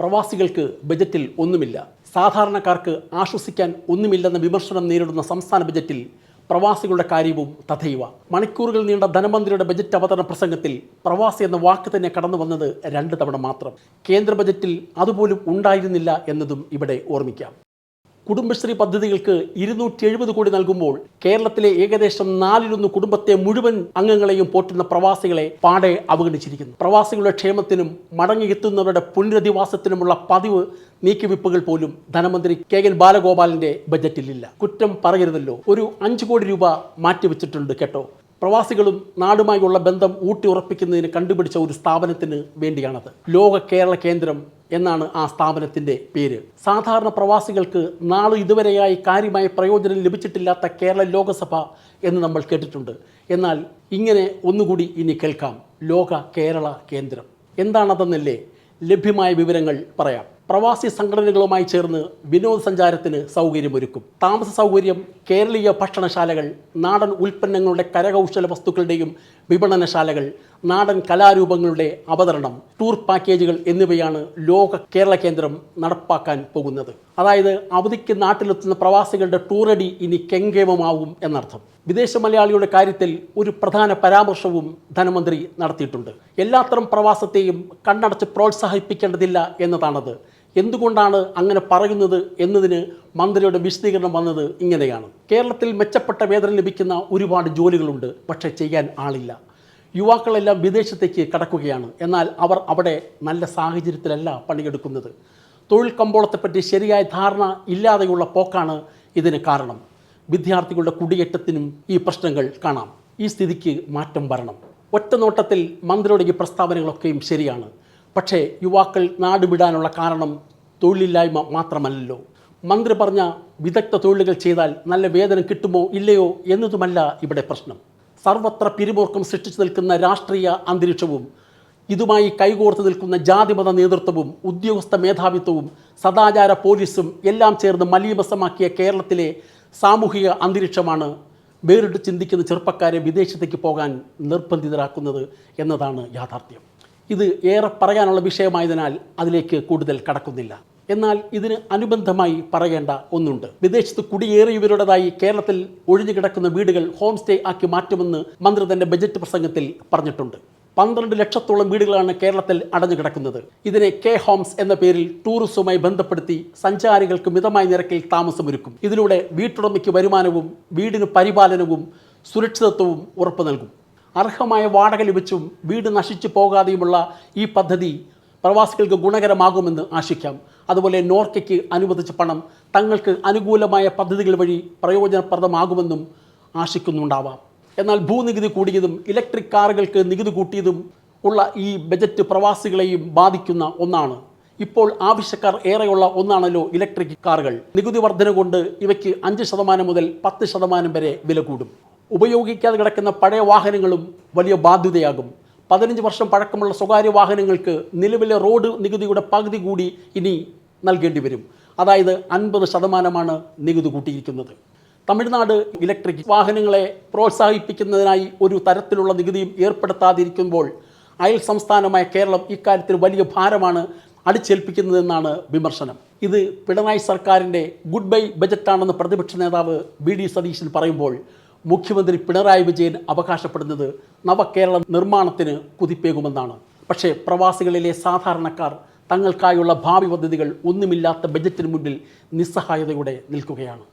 പ്രവാസികൾക്ക് ബജറ്റിൽ ഒന്നുമില്ല. സാധാരണക്കാർക്ക് ആശ്വസിക്കാൻ ഒന്നുമില്ലെന്ന വിമർശനം നേരിടുന്ന സംസ്ഥാന ബജറ്റിൽ പ്രവാസികളുടെ കാര്യവും തഥൈവ. മണിക്കൂറുകൾ നീണ്ട ധനമന്ത്രിയുടെ ബജറ്റ് അവതരണ പ്രസംഗത്തിൽ പ്രവാസി എന്ന വാക്ക് തന്നെ കടന്നു വന്നത് രണ്ട് തവണ മാത്രം. കേന്ദ്ര ബജറ്റിൽ അതുപോലും ഉണ്ടായിരുന്നില്ല എന്നതും ഇവിടെ ഓർമ്മിക്കാം. കുടുംബശ്രീ പദ്ധതികൾക്ക് ഇരുന്നൂറ്റി എഴുപത് കോടി നൽകുമ്പോൾ കേരളത്തിലെ ഏകദേശം നാലിലൊന്ന് കുടുംബത്തെ മുഴുവൻ അംഗങ്ങളെയും പോറ്റുന്ന പ്രവാസികളെ പാടെ അവഗണിച്ചിരിക്കുന്നു. പ്രവാസികളുടെ ക്ഷേമത്തിനും മടങ്ങിയെത്തുന്നവരുടെ പുനരധിവാസത്തിനുമുള്ള പതിവ് നീക്കിവിപ്പുകൾ പോലും ധനമന്ത്രി കെ എൻ ബാലഗോപാലിന്റെ ബജറ്റിലില്ല. കുറ്റം പറയരുതല്ലോ. ഒരു അഞ്ചു കോടി രൂപ മാറ്റിവെച്ചിട്ടുണ്ട് കേട്ടോ. പ്രവാസികളും നാടുമായുള്ള ബന്ധം ഊട്ടി ഉറപ്പിക്കുന്നതിന് കണ്ടുപിടിച്ച ഒരു സ്ഥാപനത്തിന് വേണ്ടിയാണത്. ലോക കേരള കേന്ദ്രം എന്നാണ് ആ സ്ഥാപനത്തിന്റെ പേര്. സാധാരണ പ്രവാസികൾക്ക് നാളെ ഇതുവരെയായി കാര്യമായ പ്രയോജനം ലഭിച്ചിട്ടില്ലാത്ത കേരള ലോകസഭ എന്ന് നമ്മൾ കേട്ടിട്ടുണ്ട്. എന്നാൽ ഇങ്ങനെ ഒന്നുകൂടി ഇനി കേൾക്കാം. ലോക കേരള കേന്ദ്രം. എന്താണതെന്നല്ലേ ലഭ്യമായ വിവരങ്ങൾ പറയാം. പ്രവാസി സംഘടനകളുമായി ചേർന്ന് വിനോദസഞ്ചാരത്തിന് സൗകര്യമൊരുക്കും. താമസ സൗകര്യം കേരളീയ ഭക്ഷണശാലകൾ നാടൻ ഉൽപ്പന്നങ്ങളുടെ കരകൗശല വസ്തുക്കളുടെയും വിപണനശാലകൾ നാടൻ കലാരൂപങ്ങളുടെ അവതരണം ടൂർ പാക്കേജുകൾ എന്നിവയാണ് ലോക കേരള കേന്ദ്രം നടപ്പാക്കാൻ പോകുന്നത്. അതായത് അവധിക്ക് നാട്ടിലെത്തുന്ന പ്രവാസികളുടെ ടൂറടി ഇനി കെങ്കേമമാവും എന്നർത്ഥം. വിദേശ മലയാളിയുടെ കാര്യത്തിൽ ഒരു പ്രധാന പരാമർശവും ധനമന്ത്രി നടത്തിയിട്ടുണ്ട്. എല്ലാത്തരം പ്രവാസത്തെയും കണ്ണടച്ച് പ്രോത്സാഹിപ്പിക്കേണ്ടതില്ല എന്നതാണത്. എന്തുകൊണ്ടാണ് അങ്ങനെ പറയുന്നത് എന്നതിന് മന്ത്രിയുടെ വിശദീകരണം വന്നത് ഇങ്ങനെയാണ്. കേരളത്തിൽ മെച്ചപ്പെട്ട വേതനം ലഭിക്കുന്ന ഒരുപാട് ജോലികളുണ്ട് പക്ഷേ ചെയ്യാൻ ആളില്ല. യുവാക്കളെല്ലാം വിദേശത്തേക്ക് കടക്കുകയാണ്. എന്നാൽ അവർ അവിടെ നല്ല സാഹചര്യത്തിലല്ല പണിയെടുക്കുന്നത്. തൊഴിൽ കമ്പോളത്തെപ്പറ്റി ശരിയായ ധാരണ ഇല്ലാതെയുള്ള പോക്കാണ് ഇതിന് കാരണം. വിദ്യാർത്ഥികളുടെ കുടിയേറ്റത്തിനും ഈ പ്രശ്നങ്ങൾ കാണാം. ഈ സ്ഥിതിക്ക് മാറ്റം വരണം. ഒറ്റ നോട്ടത്തിൽ മന്ത്രിയുടെ ഈ പ്രസ്താവനകളൊക്കെയും ശരിയാണ്. പക്ഷേ യുവാക്കൾ നാട് വിടാനുള്ള കാരണം തൊഴിലില്ലായ്മ മാത്രമല്ലല്ലോ. മന്ത്രി പറഞ്ഞ വിദഗ്ധ തൊഴിലുകൾ ചെയ്താൽ നല്ല വേതനം കിട്ടുമോ ഇല്ലയോ എന്നതുമല്ല ഇവിടെ പ്രശ്നം. സർവത്ര പിരിമുറുക്കം സൃഷ്ടിച്ചു നിൽക്കുന്ന രാഷ്ട്രീയ അന്തരീക്ഷവും ഇതുമായി കൈകോർത്ത് നിൽക്കുന്ന ജാതിമത നേതൃത്വവും ഉദ്യോഗസ്ഥ മേധാവിത്വവും സദാചാര പോലീസും എല്ലാം ചേർന്ന് മലീമസമാക്കിയ കേരളത്തിലെ സാമൂഹിക അന്തരീക്ഷമാണ് വേറിട്ട് ചിന്തിക്കുന്ന ചെറുപ്പക്കാരെ വിദേശത്തേക്ക് പോകാൻ നിർബന്ധിതരാക്കുന്നത് എന്നതാണ് യാഥാർത്ഥ്യം. ഇത് ഏറെ പറയാനുള്ള വിഷയമായതിനാൽ അതിലേക്ക് കൂടുതൽ കടക്കുന്നില്ല. എന്നാൽ ഇതിന് അനുബന്ധമായി പറയേണ്ട ഒന്നുണ്ട്. വിദേശത്ത് കുടിയേറിയവരുടേതായി കേരളത്തിൽ ഒഴിഞ്ഞു കിടക്കുന്ന വീടുകൾ ഹോം സ്റ്റേ ആക്കി മാറ്റുമെന്ന് മന്ത്രി തന്റെ ബജറ്റ് പ്രസംഗത്തിൽ പറഞ്ഞിട്ടുണ്ട്. പന്ത്രണ്ട് ലക്ഷത്തോളം വീടുകളാണ് കേരളത്തിൽ അടഞ്ഞു കിടക്കുന്നത് ഇതിനെ കെ ഹോംസ് എന്ന പേരിൽ ടൂറിസവുമായി ബന്ധപ്പെടുത്തി സഞ്ചാരികൾക്ക് മിതമായ നിരക്കിൽ താമസമൊരുക്കും. ഇതിലൂടെ വീട്ടുടമയ്ക്ക് വരുമാനവും വീടിന് പരിപാലനവും സുരക്ഷിതത്വവും ഉറപ്പു നൽകും. അർഹമായ വാടക ലഭിച്ചും വീട് നശിച്ചു പോകാതെയുമുള്ള ഈ പദ്ധതി പ്രവാസികൾക്ക് ഗുണകരമാകുമെന്ന് ആശിക്കാം. അതുപോലെ നോർക്കയ്ക്ക് അനുവദിച്ച പണം തങ്ങൾക്ക് അനുകൂലമായ പദ്ധതികൾ വഴി പ്രയോജനപ്രദമാകുമെന്നും ആശിക്കുന്നുണ്ടാവാം. എന്നാൽ ഭൂനികുതി കൂടിയതും ഇലക്ട്രിക് കാറുകൾക്ക് നികുതി കൂട്ടിയതും ഉള്ള ഈ ബജറ്റ് പ്രവാസികളെയും ബാധിക്കുന്ന ഒന്നാണ്. ഇപ്പോൾ ആവശ്യക്കാർ ഏറെയുള്ള ഒന്നാണല്ലോ ഇലക്ട്രിക് കാറുകൾ. നികുതി വർധന കൊണ്ട് ഇവയ്ക്ക് അഞ്ച് ശതമാനം മുതൽ പത്ത് ശതമാനം വരെ വില കൂടും. ഉപയോഗിക്കാതെ കിടക്കുന്ന പഴയ വാഹനങ്ങളും വലിയ ബാധ്യതയാകും. പതിനഞ്ച് വർഷം പഴക്കമുള്ള സ്വകാര്യ വാഹനങ്ങൾക്ക് നിലവിലെ റോഡ് നികുതിയുടെ പകുതി കൂടി ഇനി നൽകേണ്ടി വരും. അതായത് അൻപത് ശതമാനമാണ് നികുതി കൂട്ടിയിരിക്കുന്നത്. തമിഴ്നാട് ഇലക്ട്രിക് വാഹനങ്ങളെ പ്രോത്സാഹിപ്പിക്കുന്നതിനായി ഒരു തരത്തിലുള്ള നികുതിയും ഏർപ്പെടുത്താതിരിക്കുമ്പോൾ അയൽ സംസ്ഥാനമായ കേരളം ഇക്കാര്യത്തിൽ വലിയ ഭാരമാണ് അടിച്ചേൽപ്പിക്കുന്നതെന്നാണ് വിമർശനം. ഇത് പിണറായി സർക്കാരിന്റെ ഗുഡ് ബൈ ബജറ്റാണെന്ന് പ്രതിപക്ഷ നേതാവ് ബി ഡി സതീശൻ പറയുമ്പോൾ മുഖ്യമന്ത്രി പിണറായി വിജയൻ അവകാശപ്പെടുന്നത് നവകേരള നിർമ്മാണത്തിന് കുതിപ്പേകുമെന്നാണ്. പക്ഷേ പ്രവാസികളിലെ സാധാരണക്കാർ തങ്ങൾക്കായുള്ള ഭാവി പദ്ധതികൾ ഒന്നുമില്ലാത്ത ബജറ്റിന് മുന്നിൽ നിസ്സഹായതയോടെ നിൽക്കുകയാണ്.